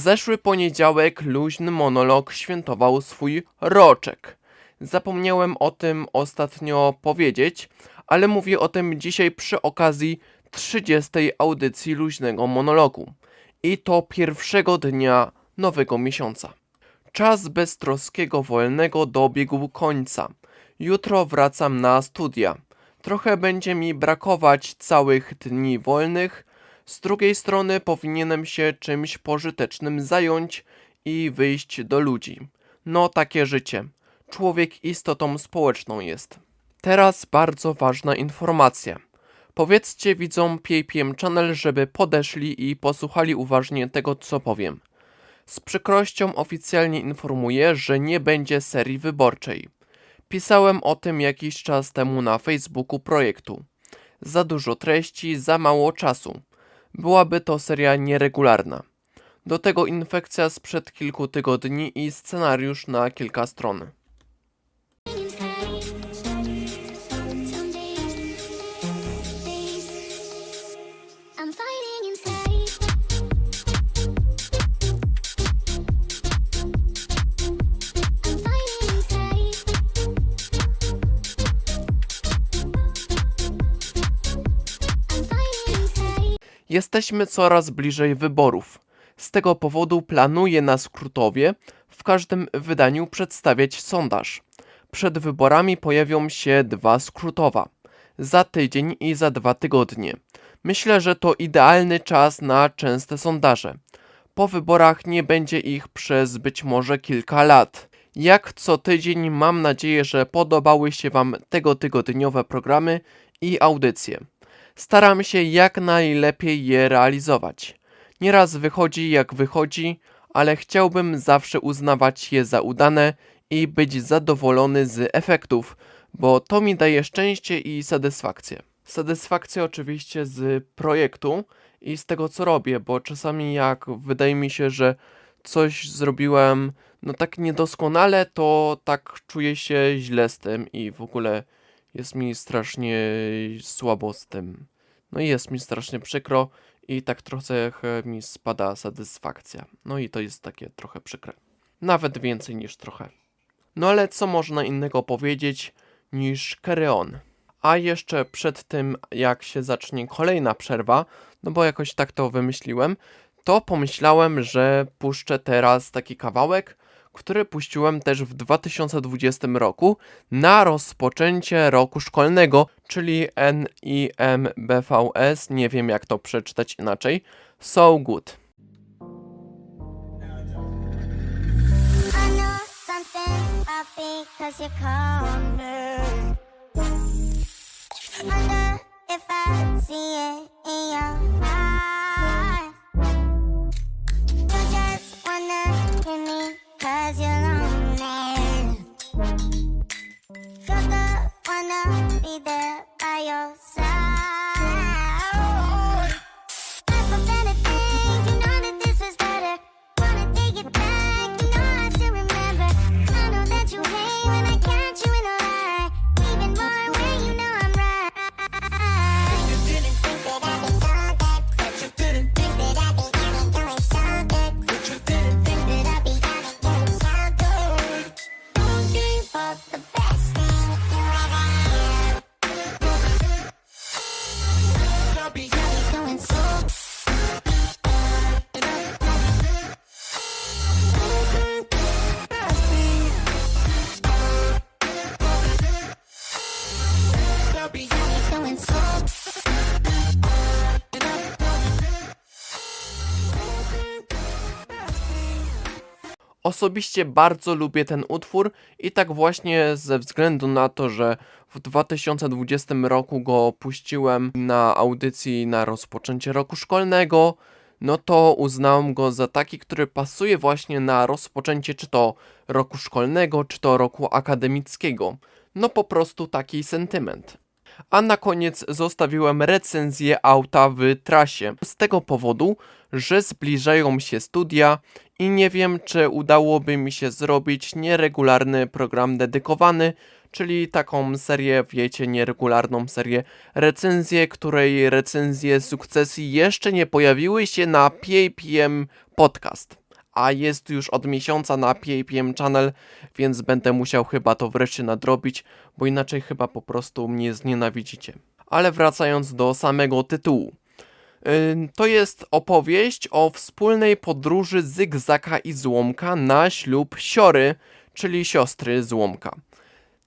Zeszły poniedziałek luźny monolog świętował swój roczek. Zapomniałem o tym ostatnio powiedzieć, ale mówię o tym dzisiaj przy okazji 30. audycji luźnego monologu. I to pierwszego dnia nowego miesiąca. Czas beztroskiego wolnego dobiegł końca. Jutro wracam na studia. Trochę będzie mi brakować całych dni wolnych. Z drugiej strony powinienem się czymś pożytecznym zająć i wyjść do ludzi. No takie życie. Człowiek istotą społeczną jest. Teraz bardzo ważna informacja. Powiedzcie widzom PayPM Channel, żeby podeszli i posłuchali uważnie tego, co powiem. Z przykrością oficjalnie informuję, że nie będzie serii wyborczej. Pisałem o tym jakiś czas temu na Facebooku projektu. Za dużo treści, za mało czasu. Byłaby to seria nieregularna. Do tego infekcja sprzed kilku tygodni i scenariusz na kilka stron. Jesteśmy coraz bliżej wyborów. Z tego powodu planuję na skrótowie w każdym wydaniu przedstawiać sondaż. Przed wyborami pojawią się dwa skrótowa. Za tydzień i za dwa tygodnie. Myślę, że to idealny czas na częste sondaże. Po wyborach nie będzie ich przez być może kilka lat. Jak co tydzień mam nadzieję, że podobały się Wam tego tygodniowe programy i audycje. Staram się jak najlepiej je realizować. Nieraz wychodzi jak wychodzi, ale chciałbym zawsze uznawać je za udane i być zadowolony z efektów, bo to mi daje szczęście i satysfakcję. Satysfakcję oczywiście z projektu i z tego co robię, bo czasami jak wydaje mi się, że coś zrobiłem no tak niedoskonale, to tak czuję się źle z tym i w ogóle jest mi strasznie słabo z tym. No i jest mi strasznie przykro i tak trochę mi spada satysfakcja. No i to jest takie trochę przykre. Nawet więcej niż trochę. No ale co można innego powiedzieć niż carry on? A jeszcze przed tym, jak się zacznie kolejna przerwa, no bo jakoś tak to wymyśliłem, to pomyślałem, że puszczę teraz taki kawałek, który puściłem też w 2020 roku na rozpoczęcie roku szkolnego, czyli NIMBVS, nie wiem jak to przeczytać inaczej, So Good. I cause you're lonely. The wanna be there by your Osobiście bardzo lubię ten utwór i tak właśnie ze względu na to, że w 2020 roku go puściłem na audycji na rozpoczęcie roku szkolnego, no to uznałem go za taki, który pasuje właśnie na rozpoczęcie czy to roku szkolnego, czy to roku akademickiego. No po prostu taki sentyment. A na koniec zostawiłem recenzję auta w trasie. Z tego powodu, że zbliżają się studia i nie wiem, czy udałoby mi się zrobić nieregularny program dedykowany, czyli taką serię, wiecie, nieregularną serię recenzję, której recenzje sukcesji jeszcze nie pojawiły się na PAPM Podcast. A jest już od miesiąca na PAPM Channel, więc będę musiał chyba to wreszcie nadrobić, bo inaczej chyba po prostu mnie znienawidzicie. Ale wracając do samego tytułu. To jest opowieść o wspólnej podróży Zygzaka i Złomka na ślub Siory, czyli siostry Złomka.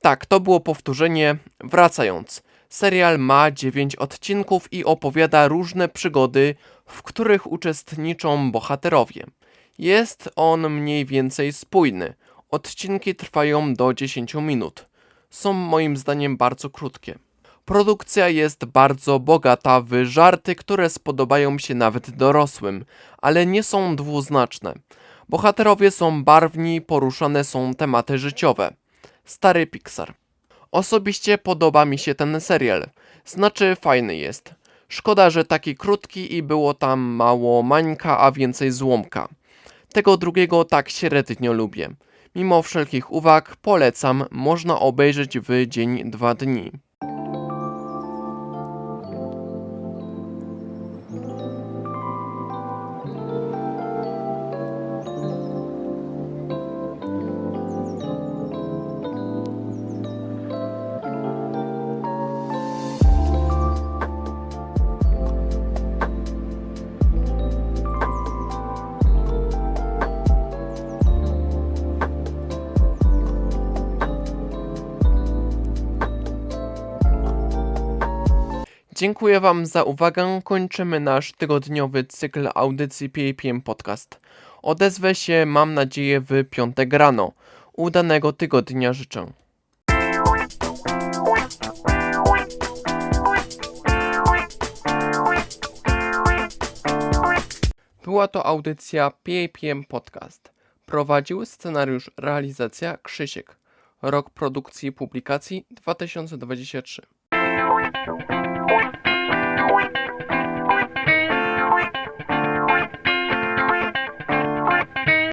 Tak, to było powtórzenie. Wracając. Serial ma 9 odcinków i opowiada różne przygody, w których uczestniczą bohaterowie. Jest on mniej więcej spójny. Odcinki trwają do 10 minut. Są moim zdaniem bardzo krótkie. Produkcja jest bardzo bogata w żarty, które spodobają się nawet dorosłym, ale nie są dwuznaczne. Bohaterowie są barwni, poruszane są tematy życiowe. Stary Pixar. Osobiście podoba mi się ten serial. Znaczy fajny jest. Szkoda, że taki krótki i było tam mało mańka, a więcej złomka. Tego drugiego tak średnio lubię. Mimo wszelkich uwag polecam, można obejrzeć w dzień dwa dni. Dziękuję Wam za uwagę. Kończymy nasz tygodniowy cykl audycji PAPM Podcast. Odezwę się, mam nadzieję, w piątek rano. Udanego tygodnia życzę. Była to audycja PAPM Podcast. Prowadził scenariusz realizacja Krzysiek. Rok produkcji i publikacji 2023.